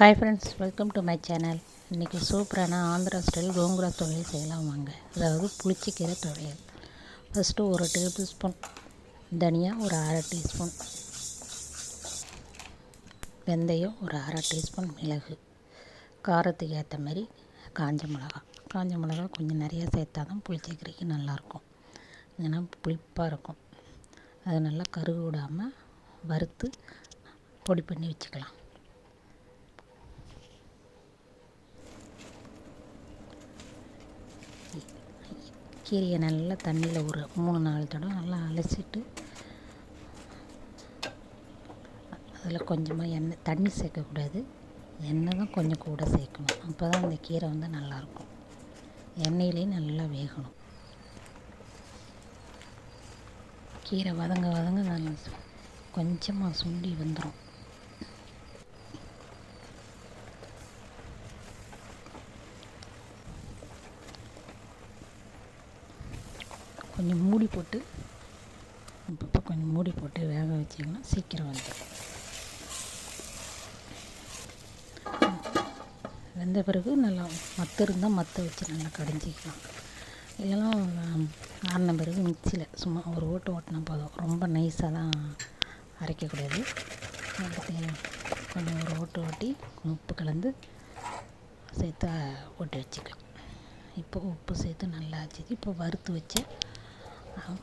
Hi friends welcome to my channel இன்றைக்கி சூப்பரான Andhra style gongura துவையல் செய்யலாம் வாங்க. அதாவது புளிச்சக்கீரை துவையல் ஃபஸ்ட்டு ஒரு டேபிள் ஸ்பூன் தனியா ஒரு அரை டீஸ்பூன் வெந்தயம் ஒரு அரை டீஸ்பூன் மிளகு. காரத்துக்கு ஏற்ற மாதிரி காஞ்ச மிளகா காஞ்ச மிளகா கொஞ்சம் நிறையா சேர்த்தா தான் புளிச்சக்கீரைக்கு நல்லாயிருக்கும். ஏன்னா புளிப்பாக இருக்கும். அதை நல்லா கருகு விடாமல் வறுத்து பொடி பண்ணி வச்சுக்கலாம். கீரையை நல்லா தண்ணியில் ஒரு மூணு நாலு தடவை நல்லா அலசிட்டு அதில் கொஞ்சமாக எண்ணெய் தண்ணி சேர்க்கக்கூடாது. எண்ணெய் தான் கொஞ்சம் கூட சேர்க்கணும். அப்போ தான் அந்த கீரை வந்து நல்லாயிருக்கும். எண்ணெயிலையும் நல்லா வேகணும். கீரை வதங்க வதங்க நல்லா கொஞ்சமாக சுண்டி வந்துடும். கொஞ்சம் மூடி போட்டு அப்பப்போ கொஞ்சம் மூடி போட்டு வேக வச்சிங்கன்னா சீக்கிரம் வந்துடும் வெந்த பிறகு நல்லா மத்து இருந்தால் மற்ற வச்சு நல்லா கடைஞ்சிக்கலாம். இல்லைன்னா ஆறின பிறகு மிக்சியில் சும்மா ஒரு ஓட்டு ஓட்டினா போதும். ரொம்ப நைஸாக தான் அரைக்கக்கூடாது கொஞ்சம் ஒரு ஓட்டு ஓட்டி உப்பு கலந்து சேர்த்து ஓட்டி வச்சுக்கலாம். இப்போ உப்பு சேர்த்து நல்லா ஆச்சு இப்போ வறுத்து வச்ச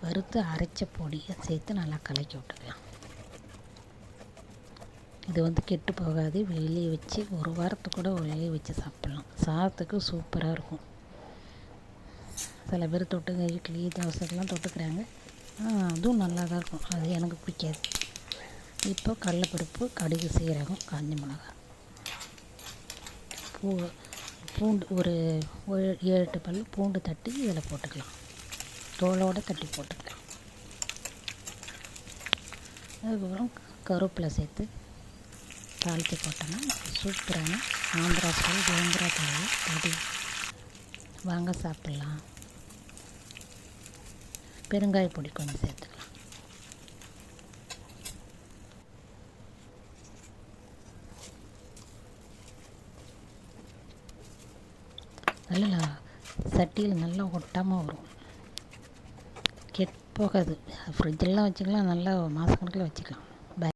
வறுத்து அரைச்ச பொடியை சேர்த்து நல்லா கலக்கி விட்டுக்கலாம். இது வந்து கெட்டு போகாது. வெளியே வச்சு ஒரு வாரத்துக்கு கூட வெளியே வச்சு சாப்பிட்லாம். சாதத்துக்கு சூப்பராக இருக்கும். சில பேர் தொட்டுங்க இட்லி தோசைக்கெலாம் தொட்டுக்கிறாங்க. அதுவும் நல்லா தான் இருக்கும். அது எனக்கு பிடிக்காது. இப்போ கடலப்பருப்பு கடுகு சீரகம் காஞ்ச மிளகா. பூ பூண்டு ஒரு ஏழு எட்டு பல் பூண்டு தட்டி இதில் போட்டுக்கலாம். தோலோடு தட்டி போட்டுக்கலாம். அதுக்கப்புறம் கருவேப்பிலை சேர்த்து தாளித்து போட்டோன்னா சூப்பரான ஆந்திரா ஸ்டைல் கோந்திரா தழை பொடி வாங்க சாப்பிட்லாம். பெருங்காய பொடி கொஞ்சம் சேர்த்துக்கலாம். நல்லா சட்டியில் நல்லா ஒட்டாமல் வரும். கெட் போகாது. ஃப்ரிட்ஜெல்லாம் வச்சுக்கலாம் நல்லா மாதக்கணக்கில் வச்சுக்கலாம்.